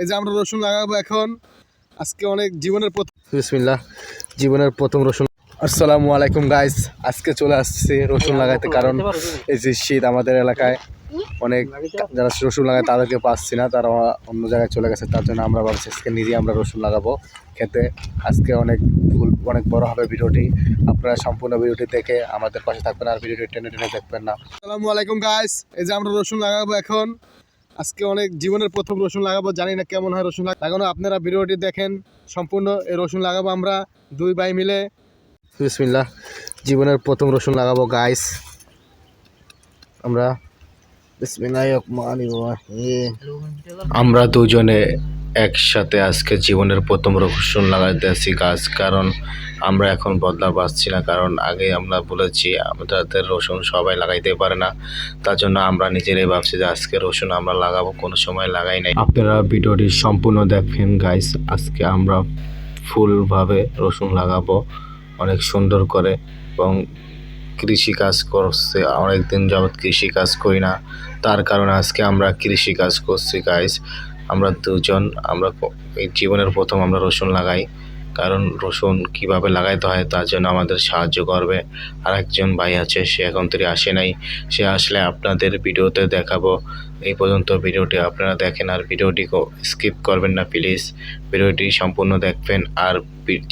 এই যে আমরা রসুন লাগাবো এখন। আজকে অনেক জীবনের প্রথম জীবনের প্রথম রসুন আসসালামু আলাইকুম গাইস আজকে চলে আসছি রসুন লাগাইতে কারণ এই যে শীত আমাদের এলাকায় অনেক যারা রসুন লাগায় তাদেরকে পাচ্ছি না তারা অন্য জায়গায় চলে গেছে তার জন্য আমরা ভাবছি আজকে নিজে আমরা রসুন লাগাবো খেতে। আজকে অনেক ফুল অনেক বড় হবে ভিডিওটি আপনারা সম্পূর্ণ ভিডিওটি দেখে আমাদের পাশে থাকবেন আর ভিডিওটি টেনে টেনে দেখবেন না। আসসালামু আলাইকুম গাইস এই যে আমরা রসুন লাগাবো এখন। আজকে অনেক জীবনের প্রথম রসুন লাগাবো, জানি না কেমন হয় রসুন লাগ- লাগানো। আপনারা ভিডিওটি দেখেন, সম্পূর্ণ এই রসুন লাগাবো আমরা, দুই ভাই মিলে। বিসমিল্লা জীবনের প্রথম রসুন লাগাবো গাইস আমরা আমরা দুজনে একসাথে আজকে জীবনের প্রথম রসুন লাগাইতে আসি গাছ, কারণ আমরা এখন বদলা পাচ্ছি না, কারণ আগে আমরা বলেছি আমাদের রসুন সবাই লাগাইতে পারে না। তার জন্য আমরা নিজেরাই ভাবছি যে আজকে রসুন আমরা লাগাবো, কোনো সময় লাগাই নাই। আপনারা ভিডিওটি সম্পূর্ণ দেখেন, গাইস, আজকে আমরা ফুলভাবে রসুন লাগাবো, অনেক সুন্দর করে, এবং কৃষি কাজ করছে অনেক দিন যাবৎ কৃষি কাজ করি না। তার কারণে আজকে আমরা কৃষি কাজ করছি, গাইস। আমরা দুজন, আমরা জীবনের প্রথম আমরা রসুন লাগাই। কারণ রসুন কীভাবে লাগাইতে হয় তার জন্য আমাদের সাহায্য করবে। আর একজন ভাই আছে, সে এখন থেকে আসে নাই। সে আসলে আপনাদের ভিডিওতে দেখাবো। এই পর্যন্ত ভিডিওটি আপনারা দেখেন আর ভিডিওটি স্কিপ করবেন না, প্লিজ। ভিডিওটি সম্পূর্ণ দেখবেন আর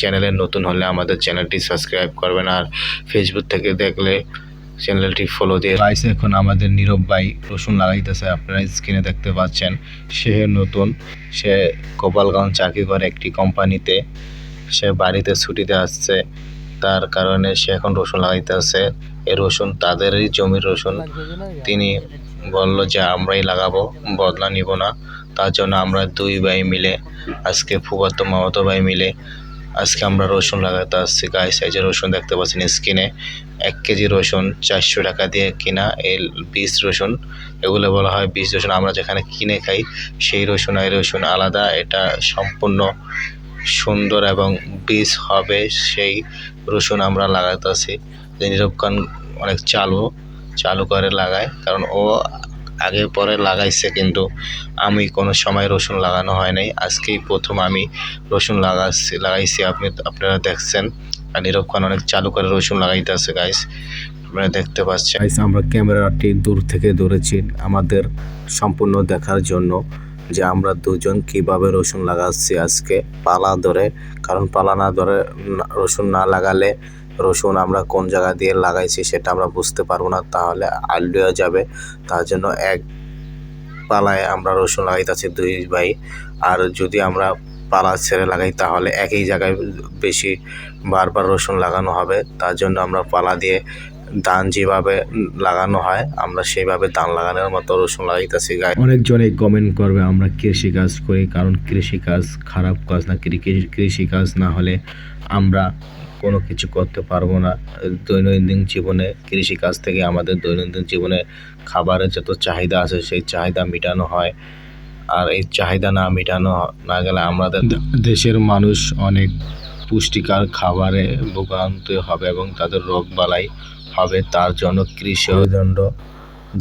চ্যানেলে নতুন হলে আমাদের চ্যানেলটি সাবস্ক্রাইব করবেন। আর ফেসবুক থেকে দেখলে চ্যানেলটি ফলো দিয়ে গাইস এখন আমাদের নীরব ভাই রসুন লাগাইতেছে। আপনারা স্ক্রিনে দেখতে পাচ্ছেন, সে নতুন। সে গোপালগঞ্জ চাকরি করে একটি কোম্পানিতে সে বাড়িতে ছুটিতে আসছে। তার কারণে সে এখন রসুন লাগাইতে আছে এই রসুন তাদেরই জমির রসুন। তিনি বলল যে, আমরাই লাগাবো, বদলা নিব না। তার জন্য আমরা দুই ভাই মিলে, আজকে ফুফাতো মামাতো ভাই মিলে আজকে আমরা রসুন লাগাতে আসছি। গায়ে সাইজে রসুন দেখতে পাচ্ছেন স্কিনে এক কেজি রসুন চারশো টাকা দিয়ে কিনা এই বীজ রসুন। এগুলো বলা হয় বীজ রসুন। আমরা যেখানে কিনে খাই, সেই রসুন আর রসুন আলাদা। এটা সম্পূর্ণ সুন্দর এবং বীজ হবে সেই রসুন আমরা লাগাতেছি যে নীরব অনেক চালু চালু করে লাগায়। কারণ ও আগে পরে লাগাইছে, কিন্তু আমি কোনো সময় রসুন লাগানো হয় নাই। আজকেই প্রথম আমি রসুন লাগাচ্ছি, লাগাইছি। আপনি, আপনারা দেখছেন আর নীরব খান অনেক চালু করে রসুন লাগাইতে আছে গাইস আপনারা দেখতে পাচ্ছেন। আমরা ক্যামেরাটি দূর থেকে ধরেছি আমাদের সম্পূর্ণ দেখার জন্য। যে আমরা দুজন কীভাবে রসুন লাগাচ্ছি আজকে? পালা ধরে, কারণ পালা না ধরে রসুন না লাগালে রসুন আমরা কোন জায়গা দিয়ে লাগাইছি সেটা আমরা বুঝতে পারব না, তাহলে আইডিয়া যাবে। তার জন্য এক পালায় আমরা রসুন লাগাইতেছি দুই ভাই, আর যদি আমরা পালা ছেড়ে লাগাই তাহলে একই জায়গায় বেশি বারবার রসুন লাগানো হবে। তার জন্য আমরা পালা দিয়ে ধান যেভাবে লাগানো হয় আমরা সেইভাবে ধান লাগানোর মতো রসুন লাগাইতেছি গায়ে। অনেকজনে কমেন্ট করবে আমরা কৃষি কাজ করি কারণ কৃষি কাজ খারাপ কাজ না কৃষি- কৃষি কাজ না হলে আমরা কোনো কিছু করতে পারব না। দৈনন্দিন জীবনে কৃষি কাজ থেকে আমাদের দৈনন্দিন জীবনে খাবারের যত চাহিদা আছে সেই চাহিদা মেটানো হয়। আর এই চাহিদা না মেটানো না গেলে আমাদের দেশের মানুষ অনেক পুষ্টিকর খাবারে ভোগান্ত হবে এবং তাদের রোগ বালাই হবে তার জন্য কৃষি দণ্ড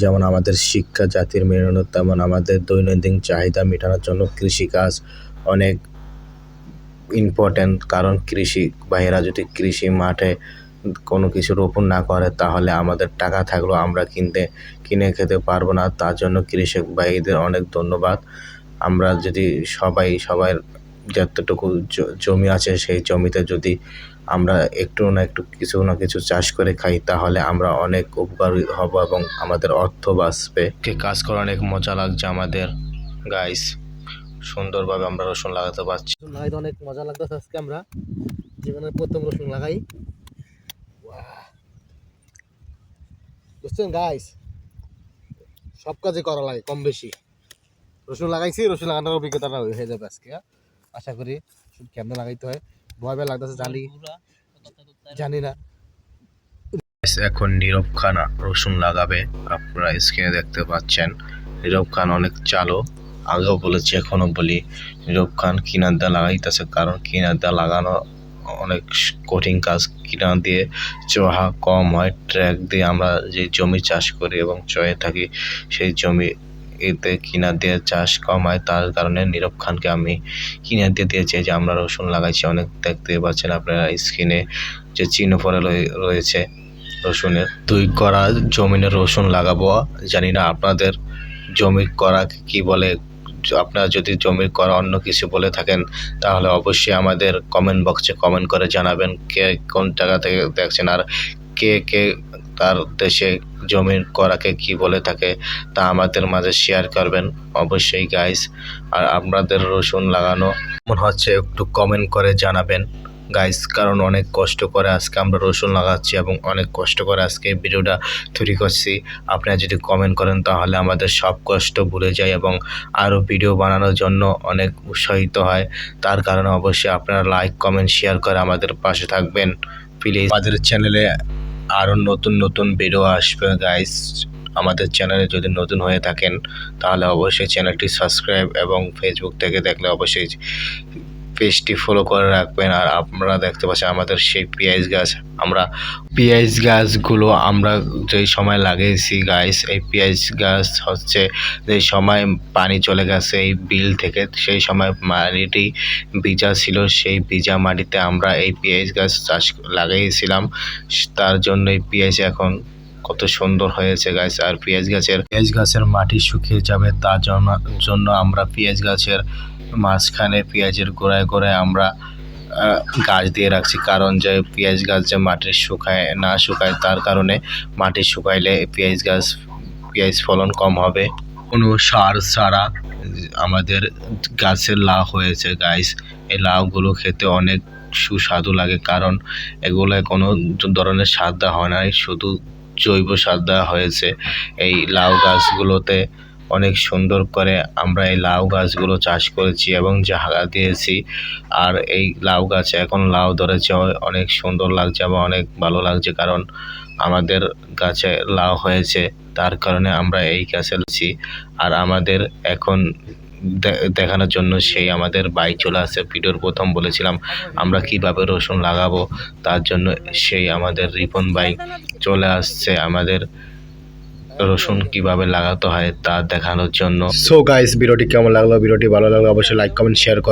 যেমন আমাদের শিক্ষা, জাতির মেরুদণ্ড, তেমন আমাদের দৈনন্দিন চাহিদা মেটানোর জন্য কৃষিকাজ অনেক ইম্পর্ট্যান্ট কারণ কৃষি ভাইয়েরা যদি কৃষি মাঠে কোনো কিছু রোপণ না করে, তাহলে আমাদের টাকা থাকলেও আমরা কিনতে, কিনে খেতে পারব না। তার জন্য কৃষক ভাইদের অনেক ধন্যবাদ। আমরা যদি সবাই, সবার যতটুকু জ- জমি আছে সেই জমিতে যদি আমরা একটু না একটু কিছু না কিছু চাষ করে খাই তাহলে আমরা অনেক উপকারী হব এবং আমাদের অর্থ বাঁচবে। কাজ করা অনেক মজা লাগছে আমাদের। গাইস সুন্দরভাবে আমরা রসুন লাগাতে পারছি। লাগাইতে অনেক মজা লাগতেছে আজকে আমরা। জীবনের প্রথম রসুন লাগাই। বাহ। বুঝছেন গাইস সব কাজে করা লাগে কম বেশি। রসুন লাগাইছি রসুন লাগানোর অভিজ্ঞতাটা হয়ে যাবে আজকে হ্যাঁ? আশা করি কেমনে লাগাইতে হয়। ভয় ভয় লাগতেছে জানি। জানি না। এখন নীরব খান রসুন লাগাবে। আপনারা স্ক্রিনে দেখতে পাচ্ছেন, নীরব খান অনেক চালু। আগেও বলেছি, এখনও বলি, নীরব খান কিনার দা লাগাইতেছে কারণ কিনার দা লাগানো অনেক কঠিন কাজ। কিনার দিয়ে চোহা কম হয়, ট্র্যাক দিয়ে আমরা যে জমি চাষ করি এবং চয়ে থাকি, সেই জমি এতে কিনা দিয়ে চাষ কম হয়, তার কারণে নীরব খানকে আমি কিনে দিয়ে দিয়েছি। যে আমরা রসুন লাগাইছি, অনেক দেখতে পাচ্ছেন আপনারা স্ক্রিনে যে চিহ্ন পরে রয়েছে রসুনের। দুই করা জমিনে রসুন লাগাবো, জানি না আপনাদের জমির করা কি বলে। আপনারা যদি জমির করা অন্য কিছু বলে থাকেন, তাহলে অবশ্যই আমাদের কমেন্ট বক্সে কমেন্ট করে জানাবেন কে কোন জায়গা থেকে দেখছেন আর কে কে তার উদ্দেশ্যে জমির করাকে কি বলে থাকে তা আমাদের মাঝে শেয়ার করবেন অবশ্যই গাইস আর আপনাদের রসুন লাগানো মনে হচ্ছে একটু কমেন্ট করে জানাবেন। গাইস কারণ অনেক কষ্ট করে আজকে আমরা রসুন লাগাচ্ছি এবং অনেক কষ্ট করে আজকে ভিডিওটা তৈরি করছি। আপনারা যদি কমেন্ট করেন তাহলে আমাদের সব কষ্ট ভুলে যায় এবং আরও ভিডিও বানানোর জন্য অনেক উৎসাহিত হয়। তার কারণে অবশ্যই আপনারা লাইক কমেন্ট শেয়ার করে আমাদের পাশে থাকবেন। প্লিজ আমাদের চ্যানেলে আরও নতুন নতুন ভিডিও আসবে গাইস আমাদের চ্যানেলে যদি নতুন হয়ে থাকেন, তাহলে অবশ্যই চ্যানেলটি সাবস্ক্রাইব এবং ফেসবুক থেকে দেখলে অবশ্যই পেজটি ফলো করে রাখবেন আর আপনারা দেখতে পাচ্ছেন আমাদের সেই পেঁয়াজ গাছ। আমরা পেঁয়াজ গাছগুলো আমরা যেই সময় লাগিয়েছি গাছ এই পেঁয়াজ গাছ হচ্ছে যে সময় পানি চলে গেছে এই বিল থেকে, সেই সময় মাটিটি ভিজা ছিল, সেই ভিজা মাটিতে আমরা এই পেঁয়াজ গাছ চাষ লাগিয়েছিলাম। তার জন্য এই পেঁয়াজ এখন কত সুন্দর হয়েছে গাছ আর পেঁয়াজ গাছের পেঁয়াজ গাছের মাটি শুকিয়ে যাবে তার জন্য জন্য আমরা পেঁয়াজ গাছের মাঝখানে পেঁয়াজের গোড়ায় গোড়ায় আমরা গাছ দিয়ে রাখছি। কারণ যে পেঁয়াজ গাছ যে মাটি শুকায়, না শুকায়, তার কারণে মাটি শুকাইলে পেঁয়াজ গাছ, পেঁয়াজ ফলন কম হবে। কোনো সার ছাড়া আমাদের গাছের লাউ হয়েছে গাছ এই লাউগুলো খেতে অনেক সুস্বাদু লাগে, কারণ এগুলোয় কোনো ধরনের সার দেওয়া হয় না। শুধু জৈব সার দেওয়া হয়েছে। এই লাউ গাছগুলোতে অনেক সুন্দর করে আমরা এই লাউ গাছগুলো চাষ করেছি এবং জায়গা দিয়েছি। আর এই লাউ গাছে এখন লাউ ধরেছে, অনেক সুন্দর লাগছে এবং অনেক ভালো লাগছে কারণ আমাদের গাছে লাউ হয়েছে, তার কারণে আমরা এই গাছে আর আমাদের এখন দেখানোর জন্য সেই আমাদের বাইক চলে আসছে ভিডিওর প্রথম বলেছিলাম আমরা কীভাবে রসুন লাগাবো, তার জন্য সেই আমাদের রিপন বাইক চলে আসছে আমাদের রসুন কীভাবে লাগাতে হয় তা দেখানোর জন্য। সো গাইস ভিডিওটি কেমন লাগল? ভিডিওটি ভালো লাগল অবশ্যই লাইক কমেন্ট শেয়ার কর।